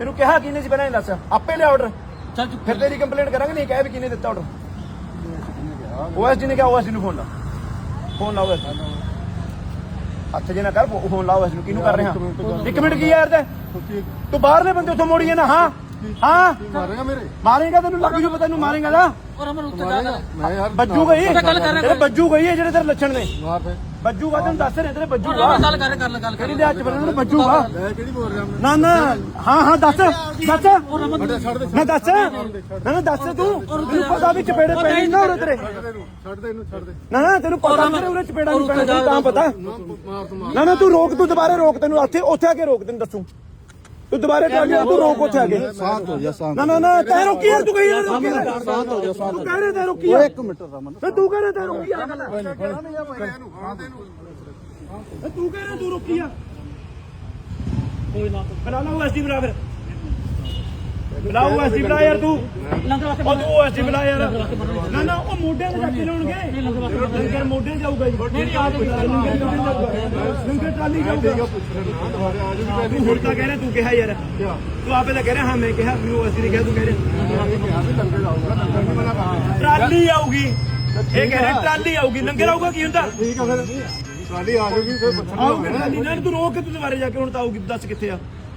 ਤੈਨੂੰ ਕਿਹਾ ਕਿਹਨੇ ਸੀ ਪਹਿਲਾਂ ਇਹ ਦੱਸ? ਆਪੇ ਲਿਆ ਆਰਡਰ ਚੱਲ ਚੁੱਪ ਫਿਰ ਤੇਰੀ ਕੰਪਲੇਂਟ ਕਰਾਂਗੇ ਨਹੀਂ ਕਹਿ ਵੀ ਕਿਹਨੇ ਦਿੱਤਾ ਆਰਡਰ ਓਐਸਡੀ ਨੇ ਕਿਹਾ ਓਐਸਡੀ ਨੂੰ ਫੋਨ ਲਾ। ਫੋਨ ਲਾ ਓਐਸਡੀ ਹੱਥ ਜੇ ਨਾ ਕਰ ਫੋਨ ਲਾ ਓਐਸਡੀ ਨੂੰ। ਕਿਹਨੂੰ ਕਰ ਰਿਹਾ? ਇੱਕ ਮਿੰਟ ਕੀ ਯਾਰ ਤੇ? ਤੂੰ ਬਾਹਰਲੇ ਬੰਦੇ ਉੱਥੋਂ ਮੋੜੀ ਨਾ ਹਾਂ? ਹਾਂ? ਮਾਰੇਗਾ ਮੇਰੇ? ਮਾਰੇਗਾ ਤੈਨੂੰ ਲੱਗ ਜੂ ਪਤਾ ਤੈਨੂੰ ਮਾਰੇਗਾ ਨਾ ਔਰ ਅਮਰ ਉੱਤੇ ਜਾ ਮੈਂ ਯਾਰ ਬੱਜੂ ਗਈ? ਉਹ ਤਾਂ ਗੱਲ ਕਰ ਰਿਹਾ ਤੇਰੇ ਬੱਜੂ ਗਈ ਹੈ ਜਿਹੜੇ ਤੇਰੇ ਲੱਛਣ ਨੇ। ਮਾਰ ਫੇ ਬੱਜੂਗਾ ਤੈਨੂੰ ਦੱਸ ਰਹੇ ਤੇਰੇ ਬੱਜੂਗਾ ਗੱਲ ਕਰ ਕਰ ਗੱਲ ਕਰ ਕਿਹੜੀ ਦੇ ਹੱਥ ਬੰਨਣ ਬੱਜੂਗਾ ਮੈਂ ਕਿਹੜੀ ਬੋਲ ਰਿਹਾ ਮੈਂ? ਨਾ ਨਾ ਹਾਂ ਹਾਂ ਦੱਸ ਦੱਸ। ਨਾ ਦੱਸ ਨਾ ਨਾ ਦੱਸ ਤੂੰ। ਤੈਨੂੰ ਪਤਾ ਵੀ ਚਪੇੜੇ ਪੈਣੇ ਨਾ ਉਰੇ ਤੇਰੇ। ਛੱਡ ਦੇ ਇਹਨੂੰ ਛੱਡ ਦੇ ਨਾ ਨਾ ਤੈਨੂੰ ਪਤਾ ਤੇਰੇ ਉਰੇ ਚਪੇੜਾ ਨਹੀਂ ਪੈਣਾ ਤੈਨੂੰ ਤਾਂ ਪਤਾ। ਮਾਰ ਮਾਰ ਨਾ ਨਾ ਤੂੰ ਰੋਕ ਤੂੰ ਦੁਬਾਰੇ ਰੋਕ ਤੈਨੂੰ। ਉੱਥੇ ਉੱਥੇ ਆ ਕੇ ਰੋਕ ਤੈਨੂੰ ਦੱਸੂ। ਤੂੰ ਦੁਬਾਰੇ ਟਰਾਲੀ ਤੂੰ ਰੋਕ ਉੱਥੇ ਆ ਕੇ। ਸ਼ਾਂਤ ਹੋ ਜਾ ਸ਼ਾਂਤ ਨਾ ਨਾ ਨਾ ਤੈ ਰੋਕੀ ਯਾਰ ਤੂੰ ਕਹੀ ਰੋਕੀ। ਸ਼ਾਂਤ ਹੋ ਜਾ ਸ਼ਾਂਤ ਤੂੰ ਕਹਿ ਰਿਹਾ ਤੈ ਰੋਕੀ ਯਾਰ। ਇੱਕ ਮਿੰਟ ਰਮਨ। ਤੇ ਤੂੰ ਕਹਿ ਰਿਹਾ ਤੈ ਰੋਕੀ ਯਾਰ। ਗੱਲ ਇਹਨੂੰ ਹਾਂ ਦੇ ਇਹਨੂੰ ਤੇ ਤੂੰ ਕਹਿ ਰਿਹਾ ਤੂੰ ਰੋਕੀ ਆ ਕੋਈ ਨਾ ਬਣਾ ਲਾ ਐਸਡੀ ਬਣਾ ਫਿਰ ਬਣਾ ਐਸਡੀ ਬਣਾ ਯਾਰ ਤੂੰ। ਲੰਗਰ ਵਾਸਤੇ ਉਹ ਤੂੰ ਐਸਡੀ ਬਣਾ ਯਾਰ। ਨਾ ਨਾ ਉਹ ਮੋਢਿਆਂ ਤੇ ਚੱਕ ਕੇ ਲਾਉਣਗੇ ਲੰਗਰ ਮੋਢੇ ਜਾਊਗਾ ਜੀ। ਨਹੀਂ ਆ ਲੰਗਰ ਟਰਾਲੀ ਜਾਊਗਾ। ਤੂੰ ਹੁਣ ਤਾਂ ਕਹਿ ਰਿਹਾ ਤੂੰ ਕਿਹਾ ਯਾਰ। ਤੂੰ ਆਪੇ ਤਾਂ ਕਹਿ ਰਿਹਾ ਹਾਂ ਮੈਂ ਕਿਹਾ ਮੈਨੂੰ ਐਸਡੀ ਨੇ ਕਿਹਾ ਤੂੰ ਕਹਿ ਰਿਹਾ। ਟਰਾਲੀ ਆਊਗੀ। ਇਹ ਕਹਿ ਰਿਹਾ ਟਰਾਲੀ ਆਊਗੀ। ਲੰਗਰ ਆਊਗਾ ਕੀ ਹੁੰਦਾ? ਠੀਕ ਆ ਫਿਰ। ਟਰਾਲੀ ਆ ਜੂਗੀ ਫਿਰ ਟਰਾਲੀ। ਨਾਲ ਤੂੰ ਰੋਕ ਕੇ ਤੂੰ ਦੁਬਾਰੇ ਜਾ ਕੇ ਹੁਣ ਤਾਂ ਆਊਗੀ ਦੱਸ ਕਿੱਥੇ ਆ?